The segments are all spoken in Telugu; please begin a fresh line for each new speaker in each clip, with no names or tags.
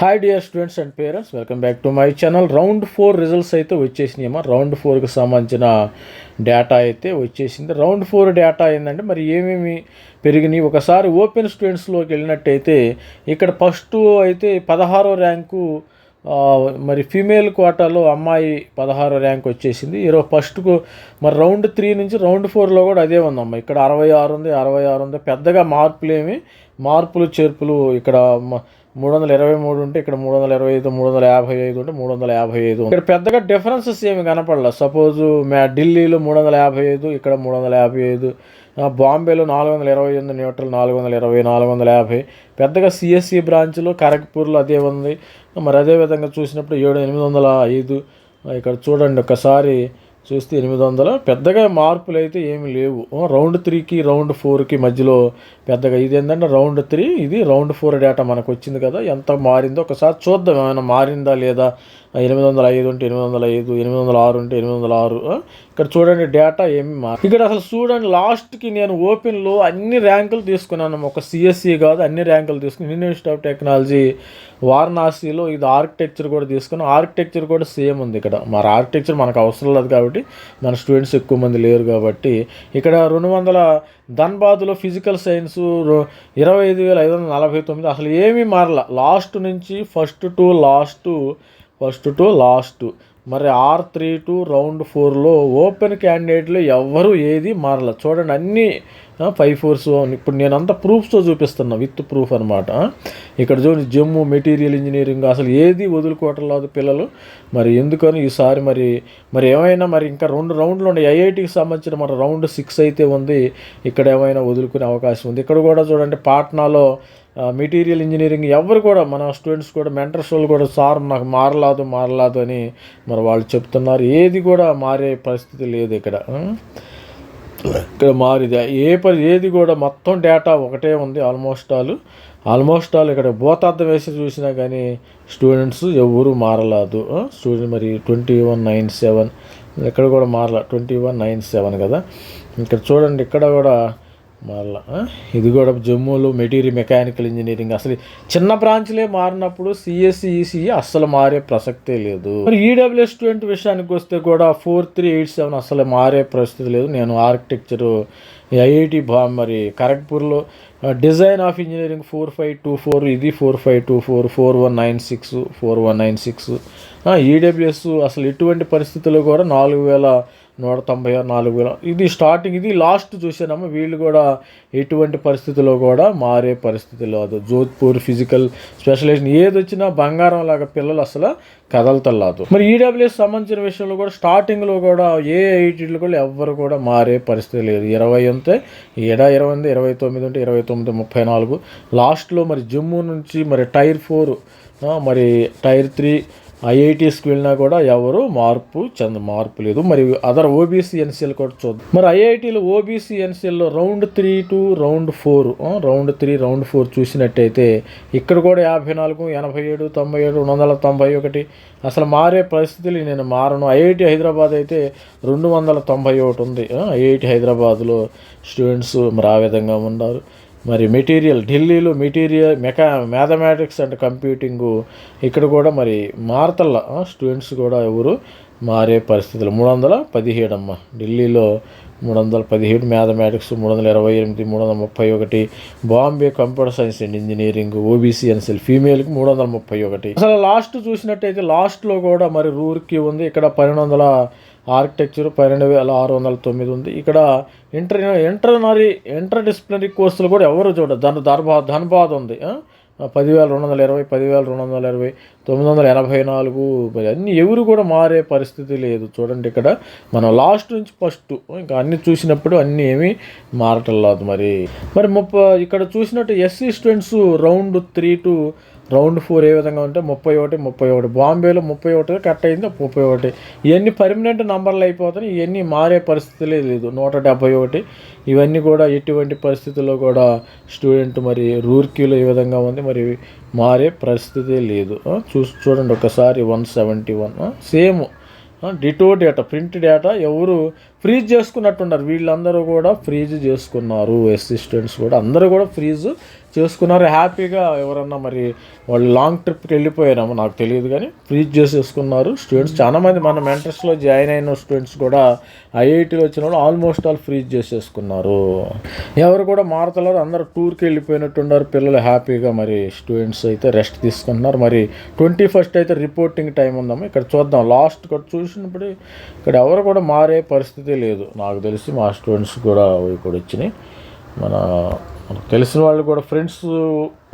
Hi dear students and parents welcome back to my channel round four results అయితే వచ్చేసినాయమ్మా రౌండ్ ఫోర్కి సంబంధించిన డేటా అయితే వచ్చేసింది. రౌండ్ ఫోర్ డేటా ఏంటంటే మరి ఏమేమి పెరిగినాయి? ఒకసారి ఓపెన్ స్టూడెంట్స్లోకి వెళ్ళినట్టయితే ఇక్కడ ఫస్ట్ అయితే పదహారో ర్యాంకు మరి ఫీమేల్ కోటాలో అమ్మాయి పదహారో ర్యాంక్ వచ్చేసింది. ఈరోజు ఫస్ట్కు మరి రౌండ్ త్రీ నుంచి రౌండ్ ఫోర్లో కూడా అదే ఉందమ్మ. ఇక్కడ అరవై ఆరు ఉంది అరవై ఆరు ఉంది. పెద్దగా మార్పులు ఏమి మార్పులు చేర్పులు ఇక్కడ మూడు వందల ఇరవై మూడు ఉంటే ఇక్కడ మూడు వందల ఇరవై ఐదు మూడు వందల యాభై ఐదు ఉంటే మూడు వందల యాభై ఐదు ఇక్కడ పెద్దగా డిఫరెన్సెస్ ఏమి కనపడలే. సపోజ్ మ్యా ఢిల్లీలో మూడు వందల యాభై ఐదు ఇక్కడ మూడు వందల యాభై ఐదు బాంబేలో నాలుగు వందల ఇరవై ఎనిమిది న్యూట్రల్ నాలుగు వందల ఇరవై నాలుగు వందల యాభై పెద్దగా సిఎస్సి బ్రాంచ్లో ఖరగ్పూర్లో అదే ఉంది. మరి అదే విధంగా చూసినప్పుడు ఏడు ఎనిమిది వందల ఐదు ఇక్కడ చూడండి ఒకసారి చూస్తే ఎనిమిది వందల. పెద్దగా మార్పులు అయితే ఏమి లేవు. రౌండ్ త్రీకి రౌండ్ ఫోర్కి మధ్యలో పెద్దగా ఇది ఏంటంటే రౌండ్ త్రీ ఇది రౌండ్ ఫోర్ డేటా మనకు వచ్చింది కదా. ఎంత మారిందో ఒకసారి చూద్దాం. ఏమైనా మారిందా లేదా ఎనిమిది వందల ఐదు ఉంటే ఎనిమిది వందల ఐదు ఎనిమిది వందల ఆరు ఉంటే ఎనిమిది వందల ఆరు ఇక్కడ చూడండి డేటా ఏమి మారి ఇక్కడ అసలు చూడండి లాస్ట్కి నేను ఓపెన్లో అన్ని ర్యాంకులు తీసుకున్నాను. ఒక సిఎస్సి కాదు అన్ని ర్యాంకులు తీసుకుని ఇండియన్ ఇన్స్టిట్యూట్ ఆఫ్ టెక్నాలజీ వారణాసిలో ఇది ఆర్కిటెక్చర్ కూడా తీసుకుని ఆర్కిటెక్చర్ కూడా సేమ్ ఉంది ఇక్కడ. మరి ఆర్కిటెక్చర్ మనకు అవసరం లేదు కాబట్టి మన స్టూడెంట్స్ ఎక్కువ మంది లేరు కాబట్టి ఇక్కడ రెండు వందల ధన్బాద్లో ఫిజికల్ సైన్స్ ఇరవై ఐదు వేల ఐదు వందల నలభై తొమ్మిది అసలు ఏమీ మారల. లాస్ట్ నుంచి first to last first to last. మరి ఆర్ త్రీ టు రౌండ్ ఫోర్లో ఓపెన్ క్యాండిడేట్లు ఎవ్వరూ ఏది మారల. చూడండి అన్నీ ఫైవ్ ఫోర్స్ ఇప్పుడు నేను అంతా ప్రూఫ్స్తో చూపిస్తున్నా విత్ ప్రూఫ్ అనమాట ఇక్కడ చూడండి జమ్ము మెటీరియల్ ఇంజనీరింగ్ అసలు ఏది వదులుకోవట్లేదు పిల్లలు. మరి ఎందుకని ఈసారి మరి మరి ఏమైనా మరి ఇంకా రెండు రౌండ్లు ఉన్నాయి. ఐఐటికి సంబంధించిన మన రౌండ్ సిక్స్ అయితే ఉంది. ఇక్కడ ఏమైనా వదులుకునే అవకాశం ఉంది. ఇక్కడ కూడా చూడండి పాట్నాలో మెటీరియల్ ఇంజనీరింగ్ ఎవరు కూడా మన స్టూడెంట్స్ కూడా మెంటర్స్ వాళ్ళు కూడా సార్ నాకు మారలాదు మారలాదు అని మరి వాళ్ళు చెప్తున్నారు. ఏది కూడా మారే పరిస్థితి లేదు ఇక్కడ. ఇక్కడ మారిది. ఏ పరి ఏది కూడా మొత్తం డేటా ఒకటే ఉంది ఆల్మోస్ట్ ఆల్. ఆల్మోస్ట్ ఆల్ ఇక్కడ భూతార్థం వేసి చూసినా కానీ స్టూడెంట్స్ ఎవరు మారలేదు. స్టూడెంట్ మరి ట్వంటీ వన్ నైన్ సెవెన్. ఇక్కడ కూడా మారల ట్వంటీ వన్ నైన్ సెవెన్ కదా. ఇక్కడ చూడండి ఇక్కడ కూడా మళ్ళా ఇది కూడా జమ్మూలో మెటీరియల్ మెకానికల్ ఇంజనీరింగ్. అసలు చిన్న బ్రాంచ్లే మారినప్పుడు సిఎస్సి ఈసీఈ అస్సలు మారే ప్రసక్తే లేదు. మరి ఈడబ్ల్యూఎస్ స్టూడెంట్ విషయానికి వస్తే కూడా ఫోర్ త్రీ ఎయిట్ సెవెన్ అసలు మారే పరిస్థితి లేదు. నేను ఆర్కిటెక్చరు ఐఐటి బా మరి ఖరగ్పూర్లో design of engineering four five two four ఇది four five two four four one nine six four one nine six EWS అసలు ఇటువంటి పరిస్థితుల్లో కూడా నాలుగు వేల నూట తొంభై ఆరు నాలుగు వేల. ఇది స్టార్టింగ్ ఇది లాస్ట్ చూసానమ్మా వీళ్ళు కూడా ఎటువంటి పరిస్థితుల్లో కూడా మారే పరిస్థితి లేదు. జోధ్పూర్ ఫిజికల్ స్పెషలైజేషన్ ఏది వచ్చినా బంగారం లాగా పిల్లలు అసలు కదలతలేదు మరి ఈడబ్ల్యూఎస్ సంబంధించిన విషయంలో కూడా స్టార్టింగ్లో కూడా ఏ ఐటీలు కూడా ఎవ్వరు కూడా మారే పరిస్థితి లేదు. ఇరవై ఉంటే ఏడా ఇరవై ఉంది ఇరవై తొమ్మిది ఉంటే ఇరవై తొమ్మిది ముప్పై నాలుగు. లాస్ట్లో మరి జమ్మూ నుంచి మరి టైర్ ఫోర్ మరి టైర్ త్రీ ఐఐటీస్కి వెళ్ళినా కూడా ఎవరు మార్పు చెంద మార్పు లేదు. మరి అదర్ ఓబీసీ ఎన్సీఎల్ కూడా చూద్దాం. మరి ఐఐటీలో OBC ఎన్సీఎల్లో round three to round four round three round four చూసినట్టయితే ఇక్కడ కూడా యాభై నాలుగు ఎనభై ఏడు తొంభై ఏడు రెండు వందల తొంభై ఒకటి అసలు మారే పరిస్థితులు నేను మారను. ఐఐటి హైదరాబాద్ అయితే రెండు వందల తొంభై ఒకటి ఉంది. ఐఐటి హైదరాబాద్లో స్టూడెంట్స్ మరి ఆ విధంగా ఉన్నారు. మరి మెటీరియల్ ఢిల్లీలో material mecha mathematics and computing ఇక్కడ కూడా మరి మారతల్ల స్టూడెంట్స్ కూడా ఎవరు మారే పరిస్థితులు. మూడు వందల పదిహేడు అమ్మ ఢిల్లీలో మూడు వందల పదిహేడు మ్యాథమెటిక్స్ మూడు వందల ఇరవై ఎనిమిది మూడు వందల ముప్పై ఒకటి Bombay computer science and engineering OBC NCL ఫీమేల్కి మూడు వందల ముప్పై ఒకటి. అసలు లాస్ట్ చూసినట్టయితే లాస్ట్లో కూడా మరి రూర్కి ఉంది. ఇక్కడ పన్నెండు వందల ఆర్కిటెక్చర్ పన్నెండు వేల ఆరు వందల తొమ్మిది ఉంది. ఇక్కడ ఇంటర్ ఇంటర్నరీ ఇంటర్ డిసిప్లినరీ కోర్సులు కూడా ఎవరు చూడరు దాని ధర్బా ధన్బాద్ ఉంది. పదివేల రెండు వందల ఇరవై పదివేల రెండు వందల ఇరవై తొమ్మిది వందల ఎనభై నాలుగు మరి అన్ని ఎవరు కూడా మారే పరిస్థితి లేదు. చూడండి ఇక్కడ మనం లాస్ట్ నుంచి ఫస్ట్. ఇంకా అన్ని చూసినప్పుడు అన్ని ఏమీ మారటం లేదు మరి. మరి ముప్ప ఇక్కడ చూసినట్టు SC students round three to round four ఏ విధంగా ఉంటే ముప్పై ఒకటి ముప్పై ఒకటి. బాంబేలో ముప్పై ఒకటి కట్ అయింది? ముప్పై ఒకటి. ఇవన్నీ పర్మనెంట్ నంబర్లు అయిపోతున్నాయి. ఇవన్నీ మారే పరిస్థితులే లేదు. నూట డెబ్బై ఒకటి. ఇవన్నీ కూడా ఎటువంటి పరిస్థితుల్లో కూడా స్టూడెంట్ మరి రూర్కీలో ఈ విధంగా ఉంది? మరి మారే పరిస్థితే లేదు. చూసి చూడండి ఒకసారి one seventy one. Same ditto data print data ఎవరు ఫ్రీజ్ చేసుకున్నట్టున్నారు. వీళ్ళందరూ కూడా ఫ్రీజ్ చేసుకున్నారు. అసిస్టెంట్స్ కూడా అందరూ కూడా ఫ్రీజ్ చేసుకున్నారు. హ్యాపీగా ఎవరన్నా మరి వాళ్ళు లాంగ్ ట్రిప్కి వెళ్ళిపోయారేమో నాకు తెలియదు కానీ ఫ్రీజ్ చేసేసుకున్నారు. స్టూడెంట్స్ చాలామంది మన మెంటర్స్లో జాయిన్ అయిన స్టూడెంట్స్ కూడా ఐఐటీలో వచ్చిన వాళ్ళు ఆల్మోస్ట్ ఆల్ ఫ్రీజ్ చేసేసుకున్నారు. ఎవరు కూడా మారతలేరు. అందరూ టూర్కి వెళ్ళిపోయినట్టున్నారు. పిల్లలు హ్యాపీగా మరి స్టూడెంట్స్ అయితే రెస్ట్ తీసుకుంటున్నారు. మరి ట్వంటీ ఫస్ట్ అయితే రిపోర్టింగ్ టైం ఉందాము ఇక్కడ చూద్దాం. లాస్ట్ కూడా చూసినప్పుడు ఇక్కడ ఎవరు కూడా మారే పరిస్థితి లేదు. నాకు తెలిసి మా స్టూడెంట్స్ కూడా అవి కూడా వచ్చినాయి మన మనకు తెలిసిన వాళ్ళు కూడా ఫ్రెండ్స్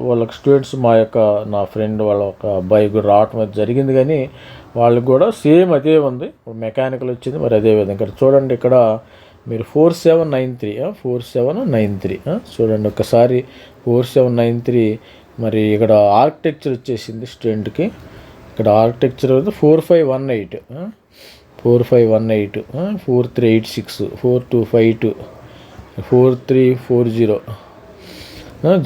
వాళ్ళకి స్టూడెంట్స్ మా యొక్క నా ఫ్రెండ్ వాళ్ళ ఒక అబ్బాయి కూడా రావటం అది జరిగింది కానీ వాళ్ళకి కూడా సేమ్ అదే ఉంది. ఇప్పుడు మెకానికల్ వచ్చింది మరి అదే విధంగా. ఇక్కడ చూడండి ఇక్కడ మీరు four seven nine three four seven nine three చూడండి ఒకసారి ఫోర్ సెవెన్ నైన్ త్రీ. మరి ఇక్కడ ఆర్కిటెక్చర్ వచ్చేసింది స్టూడెంట్కి. ఇక్కడ architecture four five one eight four five one eight four three eight six four two five two four three four zero.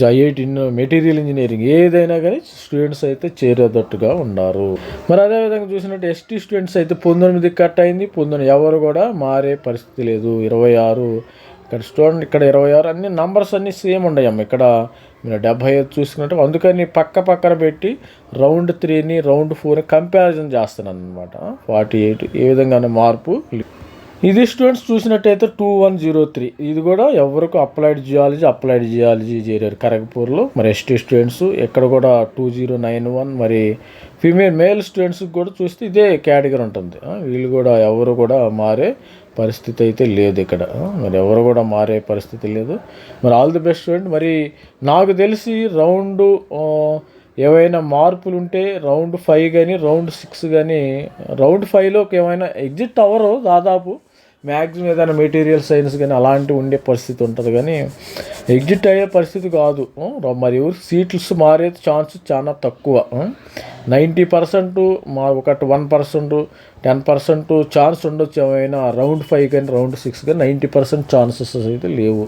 జైఐట్ in material engineering. ఏదైనా కానీ స్టూడెంట్స్ అయితే చేరేటట్టుగా ఉన్నారు. మరి అదేవిధంగా చూసినట్టు ఎస్టీ స్టూడెంట్స్ అయితే పంతొమ్మిది కట్ అయింది. పంతొమ్మిది ఎవరు కూడా మారే పరిస్థితి లేదు. ఇరవై ఆరు ఇక్కడ స్టూడెంట్ ఇక్కడ ఇరవై ఆరు అన్ని నంబర్స్ అన్నీ సేమ్ ఉన్నాయమ్మ ఇక్కడ మీరు డెబ్బై ఐదు చూసుకున్నట్టు అందుకని పక్క పక్కన పెట్టి రౌండ్ త్రీని రౌండ్ ఫోర్ని కంపారిజన్ చేస్తున్నాను అనమాట ఫార్టీ ఎయిట్ ఏ విధంగానే మార్పు ఇది స్టూడెంట్స్ చూసినట్టయితే టూ వన్ జీరో త్రీ ఇది కూడా ఎవరికి అప్లైడ్ జియాలజీ అప్లైడ్ జియాలజీ చేరారు. కరగపూర్లో. మరి ఎస్టీ స్టూడెంట్స్ ఇక్కడ కూడా టూ జీరో నైన్ వన్ మరి ఫీమేల్ మేల్ స్టూడెంట్స్కి కూడా చూస్తే ఇదే కేటగిరీ ఉంటుంది. వీళ్ళు కూడా ఎవరు కూడా మారే పరిస్థితి అయితే లేదు ఇక్కడ. మరి ఎవరు కూడా మారే పరిస్థితి లేదు. మరి ఆల్ ది బెస్ట్ స్టూడెంట్ మరి నాకు తెలిసి రౌండ్ ఏవైనా మార్పులు ఉంటే రౌండ్ ఫైవ్ కానీ రౌండ్ సిక్స్ కానీ రౌండ్ ఫైవ్లోకి ఏమైనా ఎగ్జిట్ అవ్వరు దాదాపు. మ్యాక్సిమం ఏదైనా మెటీరియల్ సైన్స్ కానీ అలాంటివి ఉండే పరిస్థితి ఉంటుంది కానీ ఎగ్జిట్ అయ్యే పరిస్థితి కాదు. మరి మరియు సీట్స్ మారే ఛాన్స్ చాలా తక్కువ. నైంటీ పర్సెంట్ మా ఒకటి one percent ten percent chance ఉండొచ్చు ఏమైనా. రౌండ్ ఫైవ్ కానీ రౌండ్ సిక్స్ కానీ నైంటీ పర్సెంట్ ఛాన్సెస్ అయితే లేవు.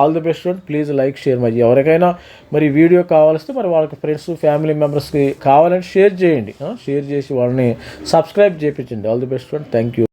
All the best please like share మరి ఎవరికైనా మరి వీడియో కావాల్స్తే మరి వాళ్ళకి ఫ్రెండ్స్ ఫ్యామిలీ మెంబర్స్కి కావాలంటే షేర్ చేయండి. షేర్ చేసి వాళ్ళని సబ్స్క్రైబ్ చేయించండి all the best thank you